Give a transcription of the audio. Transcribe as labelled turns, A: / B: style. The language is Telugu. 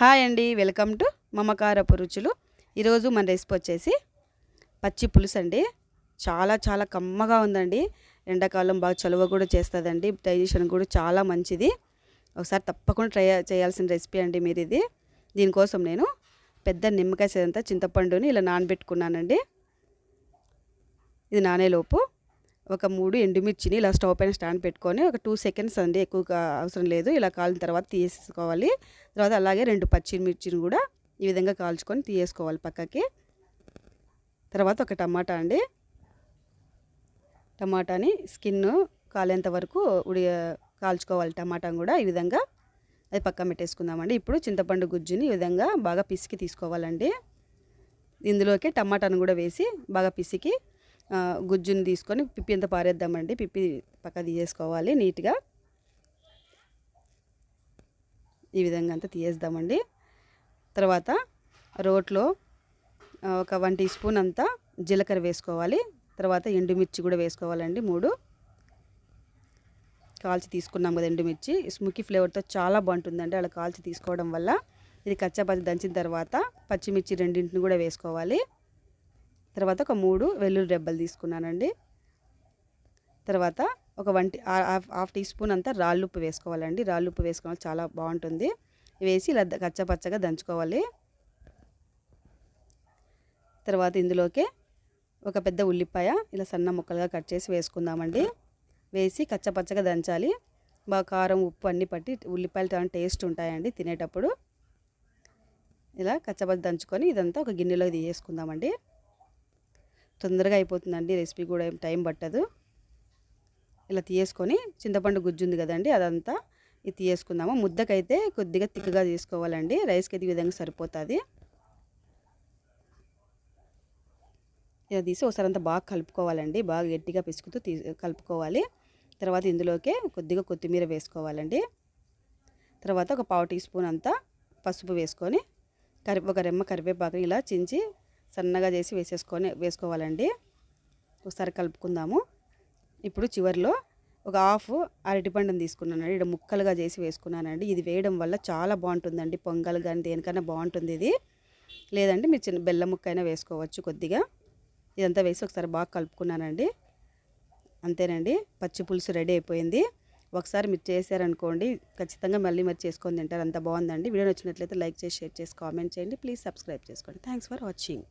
A: హాయ్ అండి వెల్కమ్ టు మమకారపు రుచులు. ఈరోజు మన రెసిపీ వచ్చేసి పచ్చి పులుసు అండి. చాలా చాలా కమ్మగా ఉందండి. ఎండాకాలం బాగా చలువ కూడా చేస్తుందండి. డైజెషన్ కూడా చాలా మంచిది. ఒకసారి తప్పకుండా ట్రై చేయాల్సిన రెసిపీ అండి మీరు ఇది. దీనికోసం నేను పెద్ద నిమ్మకాయ సేదంతా చింతపండుని ఇలా నానబెట్టుకున్నానండి. ఇది నానేలోపు ఒక మూడు ఎండుమిర్చిని ఇలా స్టవ్ పైన స్టాండ్ పెట్టుకొని ఒక టూ సెకండ్స్ అండి ఎక్కువ అవసరం లేదు. ఇలా కాలిన తర్వాత తీసేసుకోవాలి. తర్వాత అలాగే రెండు పచ్చిమిర్చిని కూడా ఈ విధంగా కాల్చుకొని తీసేసుకోవాలి పక్కకి. తర్వాత ఒక టమాటా అండి. టమాటాని స్కిన్ కాలేంత వరకు ఉడి కాల్చుకోవాలి టమాటాని కూడా ఈ విధంగా. అది పక్కన పెట్టేసుకుందామండి. ఇప్పుడు చింతపండు గుజ్జుని ఈ విధంగా బాగా పిసికి తీసుకోవాలండి. ఇందులోకి టమాటాను కూడా వేసి బాగా పిసికి గుజ్జుని తీసుకొని పిప్పి అంతా పారేద్దామండి. పిప్పి పక్క తీసేసుకోవాలి నీట్గా. ఈ విధంగా అంతా తీసేద్దామండి. తర్వాత రోట్లో ఒక వన్ టీ స్పూన్ అంతా జీలకర్ర వేసుకోవాలి. తర్వాత ఎండుమిర్చి కూడా వేసుకోవాలండి మూడు. కాల్చి తీసుకున్నాం కదా ఎండుమిర్చి. స్ముకీ ఫ్లేవర్తో చాలా బాగుంటుందండి అలా కాల్చి తీసుకోవడం వల్ల. ఇది కచ్చాపచ్చి దంచిన తర్వాత పచ్చిమిర్చి రెండింటిని కూడా వేసుకోవాలి. తర్వాత ఒక మూడు వెల్లుల్లి రెబ్బలు తీసుకున్నానండి. తర్వాత ఒక వన్ హాఫ్ టీ స్పూన్ అంతా రాళ్ళుప్పు వేసుకోవాలండి. రాళ్ళుప్పు వేసుకోవాలి చాలా బాగుంటుంది. వేసి ఇలా కచ్చపచ్చగా దంచుకోవాలి. తర్వాత ఇందులోకి ఒక పెద్ద ఉల్లిపాయ ఇలా సన్న ముక్కలుగా కట్ చేసి వేసుకుందామండి. వేసి కచ్చపచ్చగా దంచాలి. బాగా కారం ఉప్పు అన్నీ పట్టి ఉల్లిపాయలు చాలా టేస్ట్ ఉంటాయండి తినేటప్పుడు. ఇలా కచ్చపచ్చ దంచుకొని ఇదంతా ఒక గిన్నెలో వేసుకుందామండి తొందరగా అయిపోతుందండి రెసిపీ కూడా ఏం టైం పట్టదు. ఇలా తీసేసుకొని చింతపండు గుజ్జు ఉంది కదండి అదంతా ఇది తీసేసుకుందాము ముద్దకైతే కొద్దిగా తిక్కగా తీసుకోవాలండి. రైస్కి అయితే ఈ విధంగా సరిపోతుంది. ఇలా తీసి ఒకసారి అంతా బాగా కలుపుకోవాలండి. బాగా గట్టిగా పిసుకుతూ తీ కలుపుకోవాలి. తర్వాత ఇందులోకే కొద్దిగా కొత్తిమీర వేసుకోవాలండి. తర్వాత ఒక పావు టీ స్పూన్ అంతా పసుపు వేసుకొని కరి ఒక రెమ్మ కరివేపాకుని ఇలా చించి సన్నగా చేసి వేసేసుకొని వేసుకోవాలండి. ఒకసారి కలుపుకుందాము. ఇప్పుడు చివరిలో ఒక హాఫ్ అరటిపండుని తీసుకున్నానండి. ఇక్కడ ముక్కలుగా చేసి వేసుకున్నానండి. ఇది వేయడం వల్ల చాలా బాగుంటుందండి. పొంగల్ కానీ దేనికైనా బాగుంటుంది ఇది. లేదంటే మీరు చిన్న బెల్లం ముక్క అయినా వేసుకోవచ్చు కొద్దిగా. ఇదంతా వేసి ఒకసారి బాగా కలుపుకున్నానండి. అంతేనండి. పచ్చి పులుసు రెడీ అయిపోయింది. ఒకసారి మీరు చేశారనుకోండి ఖచ్చితంగా మళ్ళీ మరి చేసుకొని తింటారు. అంత బాగుందండి. వీడియో నచ్చినట్లయితే లైక్ చేసి షేర్ చేసి కామెంట్ చేయండి. ప్లీజ్ సబ్స్క్రైబ్ చేసుకోండి. Thanks for watching.